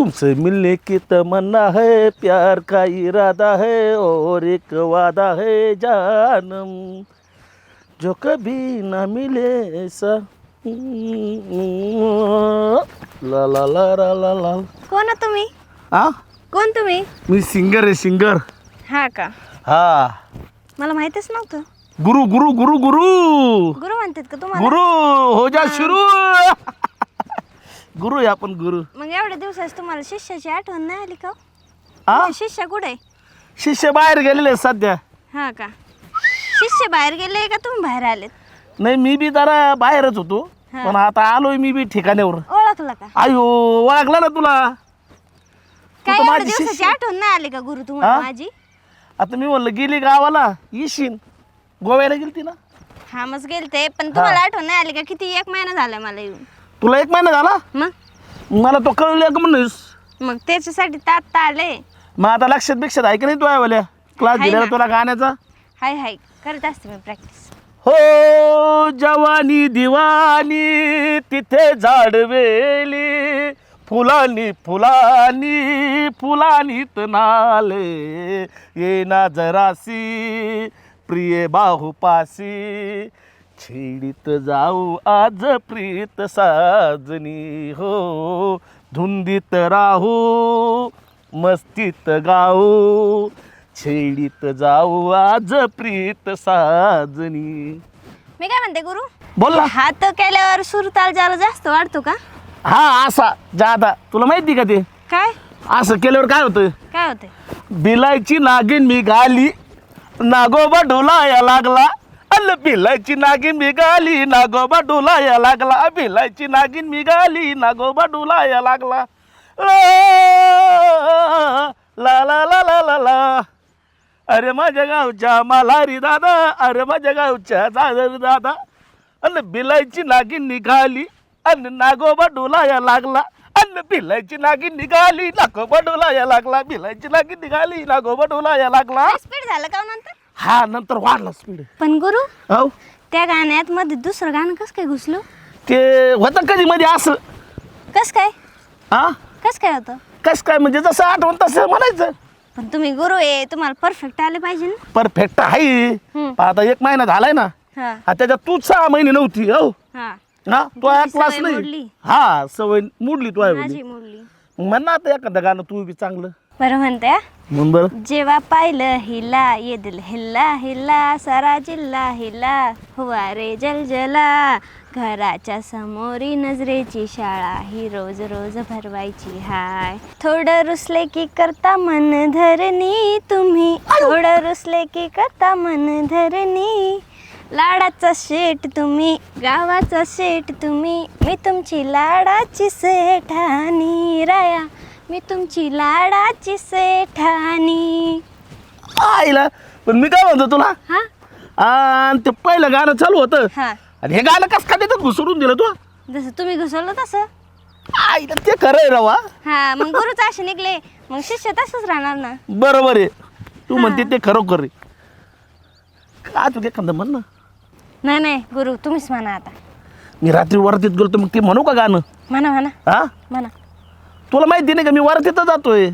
तुमसे मिलने की तमन्ना है प्यार का इरादा है और एक वादा है जानम। जो कभी ना मिले ऐसा। ला ला ला ला ला ला। कोण आहे तुम्ही? हा कोण तुम्ही? मी सिंगर आहे सिंगर. हा का? हा. मला माहितच नव्हतं. गुरु गुरु गुरु गुरु. गुरु म्हणतात का तुम्हाला? गुरु हो जा शुरू. गुरु आहे आपण गुरु. मग एवढ्या दिवसाच तुम्हाला शिष्याची आठवण नाही आली का हो? हा तुमचे शिष्य कुठे? शिष्य बाहेर गेलेले आहेत सध्या. हा का? शिष्य बाहेर गेले का तुम्ही बाहेर आलेत? नाही मी बी जरा बाहेरच होतो हा. पण आता आलोय मी बी ठिकाण्यावर. ओळखलं का? आयो ओळखला ना तुला? काय तर एवढ्या माझी दिवसाची शिष्य- आठवण नाही आली का गुरु तुम्हाला हा? माझी? आता मी म्हणलं गेली गावाला येशील. गोव्याला गेलती ना? हा मग गेलते पण तुम्हाला आठवण नाही आली का? किती एक महिना झाला मला येऊन. तुला एक महिना झाला? मग? मला तो कळलं का म्हणूस? मग त्याच्यासाठी तात आले. मग आता लक्षात बिक्षात आहे का नाही तुझ्या वाल्या? क्लास आहे दिलेला ना. तुला गाण्याचा? हाय हाय. करत असते मी प्रॅक्टिस हो जवानी दिवानी तिथे झाडवेली फुलानी फुलानी फुलानीत नाले. ये ना जरासी प्रिय बाहुपासी. छेडीत जाऊ आज प्रीत साजनी हो. धुंदीत राहू मस्तीत गाऊ. छेडीत जाऊ आज प्रीत साजनी. मी काय म्हणते गुरु? बोल ना. हात केल्यावर सुरताल जरा जास्त वाढतो का? हा असा जादा तुला माहिती का ते? काय? असं केल्यावर काय होतं? काय होते बिलायची नागिन मी गाली नागोबा डोलाया लागला. अल्ल बिलायची नागिन निघाली नागोबा डोलाया लागला. बिलायची नागिन निघाली नागोबा डोलाया लागला. ला ला ला ला ला ला. अरे माझ्या गावच्या मालारी दादा अरे माझ्या गावच्या दादर दादा. अन बिलायची नागिन निघाली अन नागोबा डोलाया लागला. अन बिलायची नागिन निघाली नागोबा डोलाया लागला. बिलायची नागिन निघाली नागोबा डोलाया लागला. स्पीड झालं का हो नंतर? हा नंतर वाढला स्पीड पण गुरु हो त्या गाण्यात मध्ये दुसरं गाणं कसं काय घुसलं? ते होतं कधी मध्ये असं. कस काय? हा कस काय होतं? कस काय म्हणजे जसं आठवण तसं म्हणायचं. पण तुम्ही गुरु आहे तुम्हाला परफेक्ट आले पाहिजे ना. परफेक्ट आहे. हम्म. पण आता एक महिना झालाय ना. हा. हा त्याच्यात तूच सहा महिने नव्हती हो हा. हा तो तुझी क्लास सवय नाही मोडली. हा सवय मोडली तू आहे माझी म्हण ना आता एखादं गाणं तू बी चांगलं. बरं म्हणते हा? बरं? जेव्हा पाहिलं हिला ये दिल हिल्ला हिल्ला सारा जिल्हा हिला हुआ रे जलजला. घराच्या समोरी नजरेची शाळा ही रोज रोज भरवायची हाय. थोडं रुसले की करता मन धरणी तुम्ही. थोडं रुसले की करता मन धरणी. लाडाचा शेट तुम्ही गावाचा शेट तुम्ही. मी तुमची लाडाची सेठानी राया. मी तुमची लाडाची सेठानी. आईला पण मी काय म्हणतो तुला? हा? आणि ते पहिलं गाणं चालू होतं. हा. आणि हे गाणं कस का देतात घुसडून दिलं तू. जसं तुम्ही घुसवलं तसं. आईला ते खरं आहे रवा हा. मग गुरुच असे निघले. मग शिष्य तसंच राहणार ना. बरोबर आहे. तू म्हणते ते खरोखर आहे. का तू एखादं म्हण ना? नाही नाही गुरु तुम्हीच म्हणा आता. मी रात्री वरतीत गेलो मग ते म्हणू का गाणं? म्हणा म्हणा. हा? म्हणा. तुला माहिती नाही का मी वरतीतच जातोय.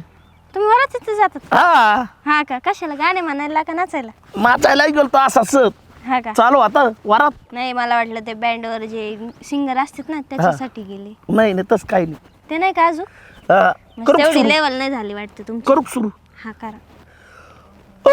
तुम्ही मला तिथे जातात हा. हा का? कशाला? गाणे म्हणायला का नाचायला. नाचायला गेलो तो असा सत हा का? चालू आता वरात. नाही मला वाटलं ते बँडवर जे सिंगर असतात ना त्याच्यासाठी गेले. नाही नाही तसं काही नाही. ते नाही का अजून? हा, मग करू तेवढी सुरू. लेवल नाही झाली वाटतं तुमची. करू सुरू. हा करा. ओ!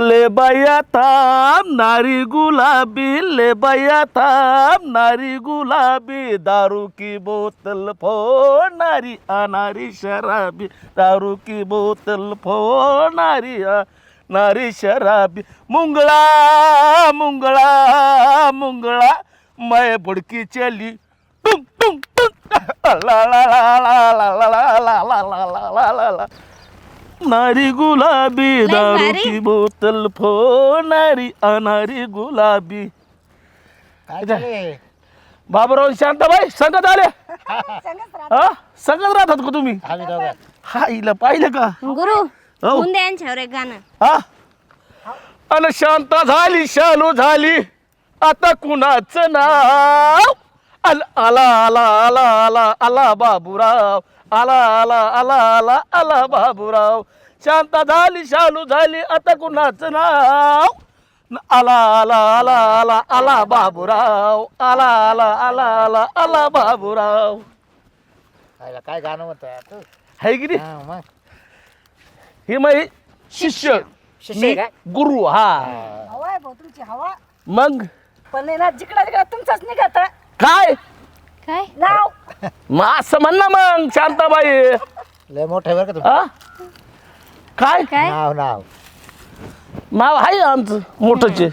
ले बाया थांब नारी गुलाबी ले बाया थांब नारी गुलाबी दारू की बोतल फोडणारी अनारी शराबी दारू की बोतल फोडणारी नारी शराबी मुंगळा मुंगळा मुंगळा मैं बुडकी चली टुंग टुंग टुंग ला ला ला ला ला ला ला ला ला ला ला ला ला ला नारी गुलाबी लय दारू भारी. की बोतल फोडणारी अनारी गुलाबी. काय चाललंय? बाबूराव शांताबाई संगत आले? हा? संगत राहतात का तुम्ही? आम्ही दोघं. हा हिला पाहिलं का? गुरु हो. होऊन द्या यांच्यावर एक गाणं. हा? अन शांत झाली शालू झाली. आता कुणाचं नाव? आला आला आला आला आला आला बाबूराव आला आला आला आला आला बाबूराव शांत झाली शालू झाली आता कुणाचं नाव न आला आला आला आला आला बाबूराव आला आला आला आला आला बाबूराव आयला काय गाणं म्हणतोय तू है की नाही? हा, मग हे माझे शिष्य शिष्य आहे मी का? गुरु हा हवा आहे भाऊ तुमची हवा मग पण आहे ना जिकडा तिकडा तुमचाच निघत काय? काय? नाव. मग असं म्हण ना मग शांताबाई. लय मोठं आहे बरं का हा काय? काय? नाव नाव. नाव आहे आमचं मोठंचे.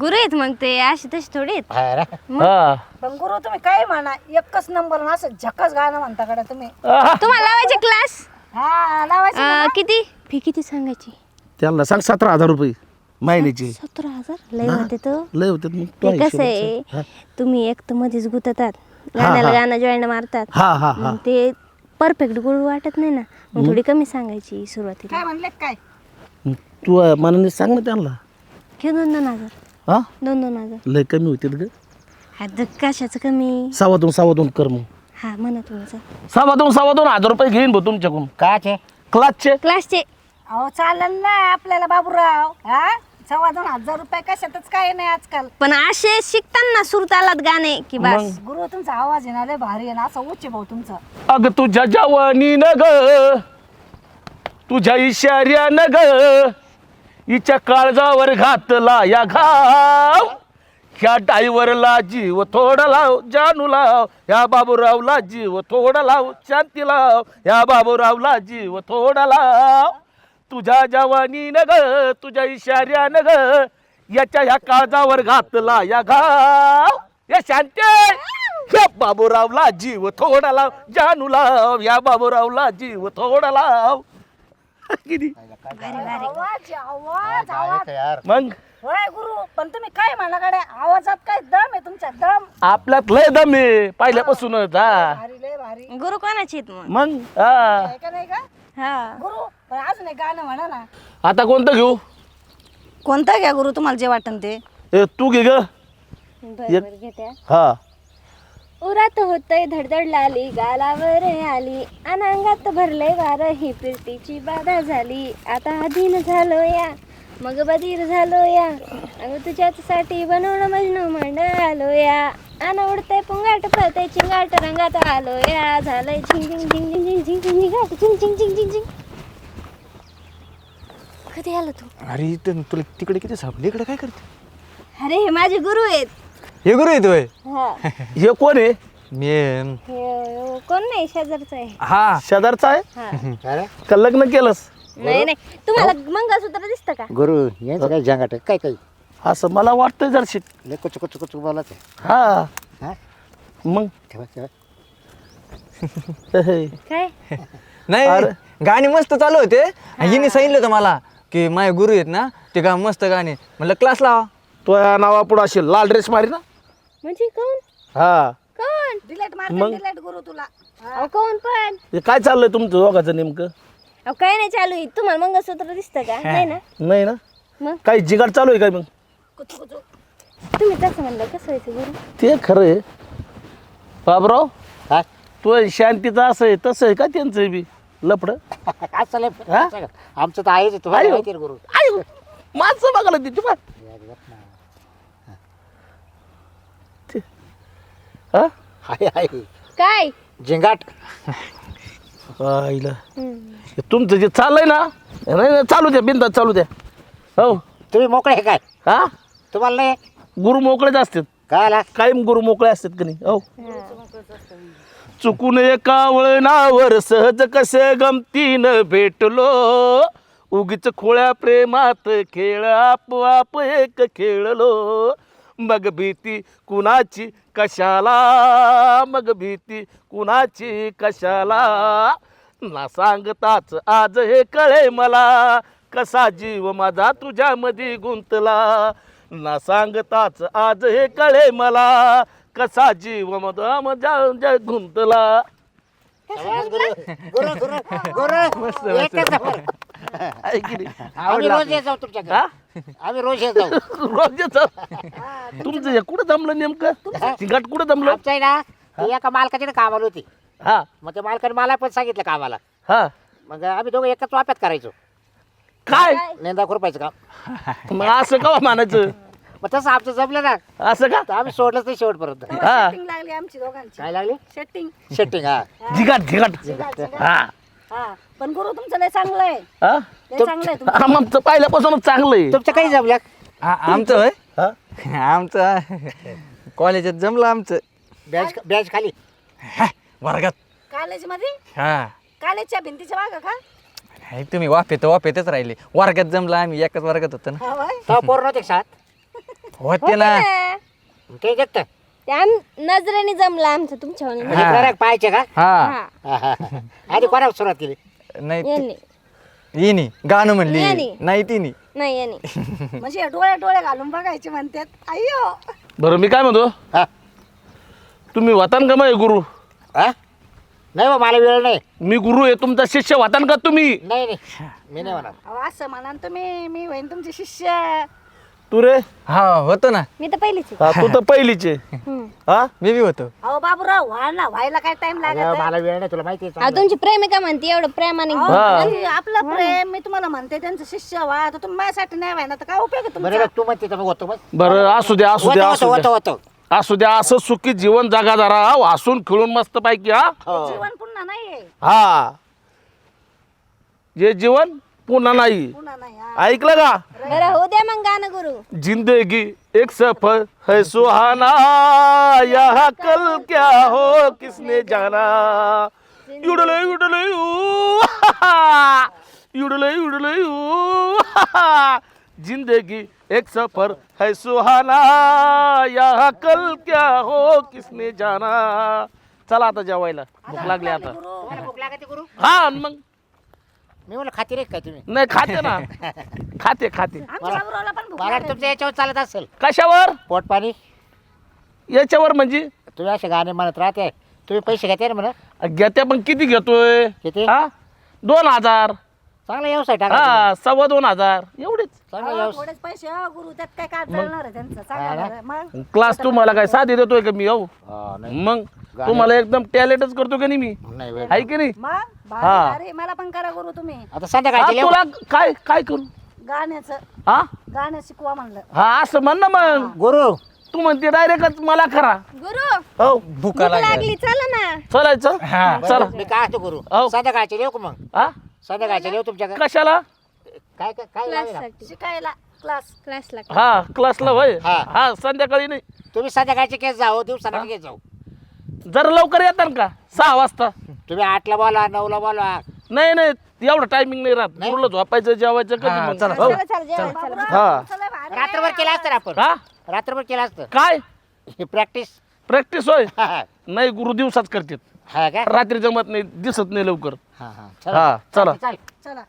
गुरु आहेत मग ते असे तसे थोडे आहेत. ना? हा. पण गुरु तुम्ही काय म्हणा एकच नंबर ना असं झकास गाणं म्हणता कडे तुम्ही? आहा. तुम्हाला लावायचे क्लास हा लावायचं. किती? फी किती सांगायची? त्यांना सांग सतरा हजार रुपये. महिन्याचे. सतरा हजार? लय होते तो. लय होते मग तो ते कसं हिशोबाचं. आहे? तुम्ही एक तर मध्येच गुततात. गाण्याला गाणं जॉईन मारतात. हा हा हा. मग ते परफेक्ट गुरु वाटत नाही ना. मग थोडी कमी सांगायची सुरुवातीला. काय म्हणले काय? मग तू अं, मनाने सांग ना त्यांना. घे दोन दोन हजार. हा? दोन दोन हजार. लय कमी होते ग. हा कशाचं कमी? सव्वा दोन सव्वा दोन कर मग. हा म्हणा तुमचं सव्वा दोन सव्वा दोन हजार रुपये घेईन भाऊ तुमच्याकडून. काच क्लासचे? क्लासचे. अहो चालेल ना आपल्याला बाबूराव हा? सव्वा दोन हजार रुपये कशातच काय नाही आजकाल. पण असे शिकताना सुरत आलात गाणे की बस? गुरु तुमचा आवाज लय भारी आहे ना असं उच्च भाऊ तुमचा. अग तुझ्या जवानी न ग तुझ्या इशाऱ्या न ग हिच्या काळजावर घातला या घाव. ह्या डायव्हरला जीव थोडा लाव जानू लाव. ह्या बाबूरावला जीव थोडा लाव शांती लाव. ह्या बाबूरावला जीव थोडा लाव. तुझ्या जवानी न ग तुझ्या इशाऱ्या न ग याच्या ह्या काळजावर घातला या घाव. या शांती या बाबूरावला जीव थोडा लाव जानू लाव या बाबूरावला जीव थोडा लाव. किती? आवाज यार? मग? होय गुरु पण तुम्ही काय आवाजात काय दम आहे तुमच्या दम. आपल्यात लय दम आहे पहिल्यापासूनच हा. भारी लय भारी. गुरु कोणाचे आहेत मग? मग? हा. आहे का नाही का? हा. गुरु पण अजून एक गाणं म्हणा ना. आता कोणतं घेऊ? कोणतं घ्या गुरु तुम्हाला जे वाटन ते. ए तू घे ग. हा. उरात होतय धडधड लाली गालावर आली. अनांगात भरलंय वार ही फिरतीची बाधा झाली. आता अधीन झालो या मग बधीर झालो या अगं तुझ्याच साठी बनवणं मजनू मंडळ आलो या अन उडतंय पुंगाट पळतंय चिंगाट रंगात आलो या झालंय झिंग झिंग झिंग झिंग झिंग झिंग झिंग झिंगाट झिंग झिंग झिंग झिंग झिंग कधी आलो तू अरे इथं तुला तिकडे किती सापडले इकडे काय करते अरे हे माझे गुरु आहेत हे गुरु येतोय हा हे कोण आहे मी हे कोण नाही शेजारचं आहे हा शेजारचा आहे हा अरे का लग्न केलंस नाही नाही. तुम्हाला मंगळसूत्र दिसतं का? गुरु यांचं काय जंगाट काय काय? असं मला वाटतंय जरशी लय कुच कुच कुच बोलत आहे. हा. हा? मग? ठेवा ठेवा. हे. काय? नाही. गाणी मस्त चालू होते. आणि हिने सांगितलं होतं मला की माझे गुरु आहेत ना ते गा मस्त गाणे म्हणलं क्लास लावा. तो या नावापुढं असेल लाल ड्रेस मारी ना. म्हणजे कोण? हा. कोण? डिलेट मार मग? डिलेट गुरु तुला. अहो कोण पण? हे काय चाललंय तुमचं दोघाचं नेमकं? अहो काय नाही चालू आहे. तुम्हाला मंगळसूत्र दिसतं का? नाही ना? नाही ना. मग? काही जिगाड चालू आहे काय मग? तुम्ही तसं म्हणलं कसं व्हायचं गुरु? ते खरं आहे. बाबराव काय तो शांतीचं असं आहे तसं आहे का त्यांचं बी? लपड काय चाललंय हा? आमचं तर आहेच तुम्हाला आहे. माहिती आहे गुरु? माणसं बघायला ती. तुम्हा हा? आहे आहे. काय? झिंगाट आईला. हे तुमचं जे चाललंय ना नाही नाही चालू द्या बिंदात चालू द्या. हो. तुम्ही मोकळे आहे काय? हा? तुम्हाला नाही? गुरु मोकळेच असतात. काय कायम गुरु मोकळे असतात का नाही? हो. चुकून एका वळणावर सहज कसे गमतीनं भेटलो. उगीच खोळ्या प्रेमात खेळ आपोआप एक खेळलो. मग भीती कुणाची कशाला? मग भीती कुणाची कशाला? ना सांगताच आज हे कळे मला कसा जीव माझा तुझ्यामध्ये गुंतला? ना सांगताच आज हे कळे मला कसा जीव माझा माझ्या गुंतला? गुरु गुरु गुरु गुरु एकच नंबर. आहे की नाही? आम्ही रोज येत जाऊ तुमच्याकडे. हा? आम्ही रोज येत जाऊ. रोज येतं तुमचं हे कुठं जमलं नेमकं? चिंगाट कुठं जमलं? आमचं आहे ना ती एका मालकाची कामाला होती. हा. मग त्या मालकाने मला पण सांगितलं कामाला. हा. मग आम्ही दोघं एकच वाप्यात करायचो. काय? नेंदा खुरपायचं काम. मग असं का म्हणायचं मग तसं आमचं जमलं ना. असं का? तर आम्ही सोडलंच नाही शेवटपर्यंत. हा. सेटिंग लागली आमची दोघांची. काय लागली? सेटिंग शेटिंग हा. झिगाट झिगाट हा. हा पण गुरु तुमचं लय चांगलं आहे हा? लय चांगलं आहे तुमचं आमचं पहिल्यापासूनच चांगलं आहे तुमचं काही जमलं? आ- आमचं होय? हा? आमचं कॉलेजात जमलं आमचं. बॅच बॅच खाली. हा, वर्गात. कॉलेजमध्ये हा. कॉलेजच्या भिंतीच्या मागं का? हे तुम्ही वाफेत वाफेतच राहिले. वर्गात जमलं आम्ही एकाच वर्गात होतो ना. हा पोर नव्हते का शाळेत होते. ना ते देखत त्या नजरेने जमलं आमचं तुमच्या म्हणजे पाहायचे का? हा. हा हा, हा, हा. आधी कोणा सुरुवात केली? नाही ती- यांनी. गाणं म्हणली. नाही तिनी. नाही यांनी. म्हणजे हे डोळे डोळे घालून बघायचे म्हणतात. अय्यो. बरं मी काय म्हणतो? हा. तुम्ही वातान का मग गुरु? हा? नाही बा मला वेळ नाही. मी गुरु आहे तुमचा शिष्य वातान का तुम्ही? नाही नाही. मी नाही अहो, असं म्हणा ना तुम्ही. मी होईन तुमचे शिष्य. तू रे? हा होतो ना. मी तर पहिलीच आहे. हा, तू तर पहिलीचे हम्म. हा? मी बी होतो. अहो बाबूराव व्हा ना व्हायला काय टाइम लागत मला वेळ नाही तुला माहिती आहे अहो, तुमची प्रेमिका म्हणते? एवढं प्रेमाने अहो, हा. तरी आपलं प्रेम मी तुम्हाला म्हणते त्यांचं शिष्य व्हा. तर तुम्ही माझ्यासाठी नाही व्हायना तर काय उपयोग आहे बरं तुमचा? तू म्हणते तर मग होतो मग. बरं असू द्या असू द्या होतो असू होतो द्या. होतो असू द्या असं सुखी जीवन जगा जरा हसून खेळून मस्त पैकी हा. हो. जीवन पुन्हा नाहीये. हा. जे जीवन पुन्हा नाही. पुन्हा नाही हा. ऐकलं का? बरं हो द्या मग गाणं गुरु. जिंदगी एक सफर है सुहाना यहाँ कल क्या हो किसने जाना? युडले युडले यू युडले युडले यू जिंदगी एक सफर है सुहाना यहाँ कल क्या हो किसने जाना? चला आता जेवायला. भूक लागली आता. मला भूक लागते गुरु. हा आणि मग? मी म्हणलं खाते रे काय तुम्ही? नाही खाते ना. खाते खाते. आमच्या बाबूरावला पण भूक मला लागली. याच्यावर चालत असेल. कशावर? पोट पाणी. याच्यावर म्हणजे? तुम्ही असे गाणे म्हणत राहते. तुम्ही पैसे घेते ना म्हणा घेत्या पण किती घेतोय? किती? हा? दोन हजार. चांगला व्यवसाय टाका तुम्ही. हा सव्वा दोन हजार. एवढेच. चांगला अहो, व्यवसाय. थोडेच पैसे हो गुरु त्यात काय काय चालणार आहे त्यांचं? सांगा ना? बरं. मग? क्लास तुम्हाला काय साधी देतोय का मी हो? हा, नाही. मग? तुम्हाला एकदम टॅलेंटच करतो का नाही मी? नाही वेळ आहे की नाही? मग? हा. भारी मला पण करा गुरु तुम्ही. आता हा, संध्याकाळची तुला काय काय करू? गाण्याचं. हा? गाणं शिकवा म्हणलं. हा असं म्हण ना मग. गुरु. तू म्हणते डायरेक्टच मला करा. गुरु. हो भुका भूक लागली. लागली चला ना. चालायचं? हा. चला. मी काय असतो गुरु? हो. संध्याकाळचे येऊ का मग? हा? संध्याकाळचे येऊ तुमच्याकडे कशाला? काय काय काय लागेल? क्लाससाठी शिकायला क्लास. क्लासला हा क्लासला होय हा. हा संध्याकाळी नाही. तुम्ही संध्याकाळचे केस जाऊ दिवसाला केस जाऊ. जरा लवकर येतात का? सहा वाजता. तुम्ही आठला बोला नऊला बोला. नाही नाही एवढं टायमिंग नाही राहत. नाही? मुलं झोपायचं जेवायचं कधी हा, मग? चला, हो. चला चला जेवायला चला हा. चला भारी रात्रभर केलं असतं ना आपण? हा? रात्रभर केलं असतं? काय? प्रॅक्टिस प्रॅक्टिस होय? हा नाही गुरु दिवसाच करतात. का? रात्री जमत नाही दिसत नाही लवकर. हा हा. हा चला. चाल चला.